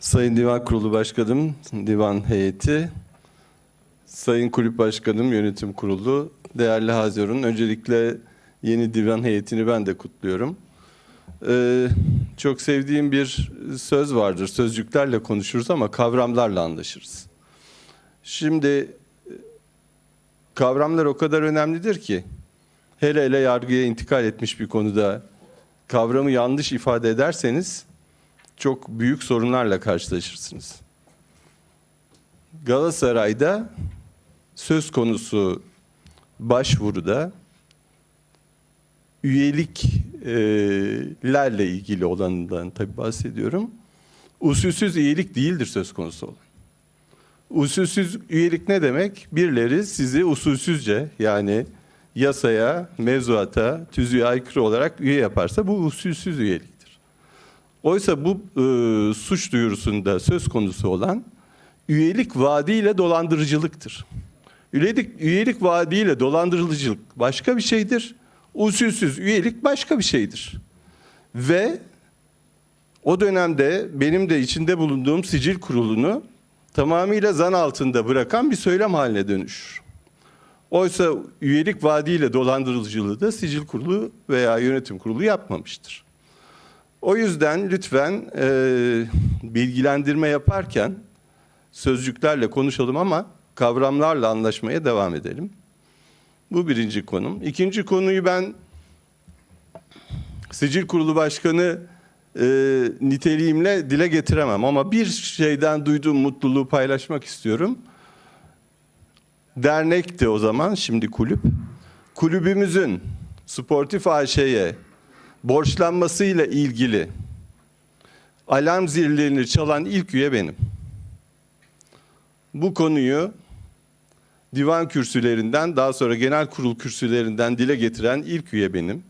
Sayın Divan Kurulu Başkanım, Divan Heyeti, Sayın Kulüp Başkanım, Yönetim Kurulu, değerli Hazirun, öncelikle yeni divan heyetini ben de kutluyorum. Ee, çok sevdiğim bir söz vardır, sözcüklerle konuşuruz ama kavramlarla anlaşırız. Şimdi kavramlar o kadar önemlidir ki, hele hele yargıya intikal etmiş bir konuda kavramı yanlış ifade ederseniz, çok büyük sorunlarla karşılaşırsınız. Galatasaray'da söz konusu başvuruda üyeliklerle ilgili olanından tabii bahsediyorum. Usulsüz üyelik değildir söz konusu olan. Usulsüz üyelik ne demek? Birileri sizi usulsüzce yani yasaya, mevzuata, tüzüğe aykırı olarak üye yaparsa bu usulsüz üyeliktir. Oysa bu e, suç duyurusunda söz konusu olan üyelik vaadiyle dolandırıcılıktır. Üyelik, üyelik vaadiyle dolandırıcılık başka bir şeydir. Usulsüz üyelik başka bir şeydir. Ve o dönemde benim de içinde bulunduğum sicil kurulunu tamamıyla zan altında bırakan bir söylem haline dönüşür. Oysa üyelik vaadiyle dolandırıcılığı da sicil kurulu veya yönetim kurulu yapmamıştır. O yüzden lütfen e, bilgilendirme yaparken sözcüklerle konuşalım ama kavramlarla anlaşmaya devam edelim. Bu birinci konum. İkinci konuyu ben Sicil Kurulu Başkanı e, niteliğimle dile getiremem ama bir şeyden duyduğum mutluluğu paylaşmak istiyorum. Dernekti o zaman, şimdi kulüp. Kulübümüzün Sportif AŞ'ye borçlanmasıyla ilgili alarm zillerini çalan ilk üye benim. Bu konuyu divan kürsülerinden daha sonra genel kurul kürsülerinden dile getiren ilk üye benim.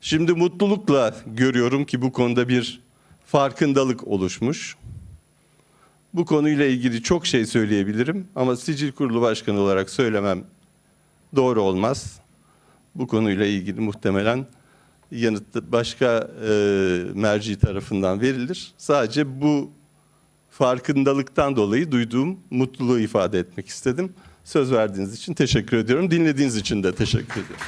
Şimdi mutlulukla görüyorum ki bu konuda bir farkındalık oluşmuş. Bu konuyla ilgili çok şey söyleyebilirim ama Sicil Kurulu Başkanı olarak söylemem doğru olmaz. Bu konuyla ilgili muhtemelen yanıt başka e, merci tarafından verilir. Sadece bu farkındalıktan dolayı duyduğum mutluluğu ifade etmek istedim. Söz verdiğiniz için teşekkür ediyorum. Dinlediğiniz için de teşekkür ediyorum.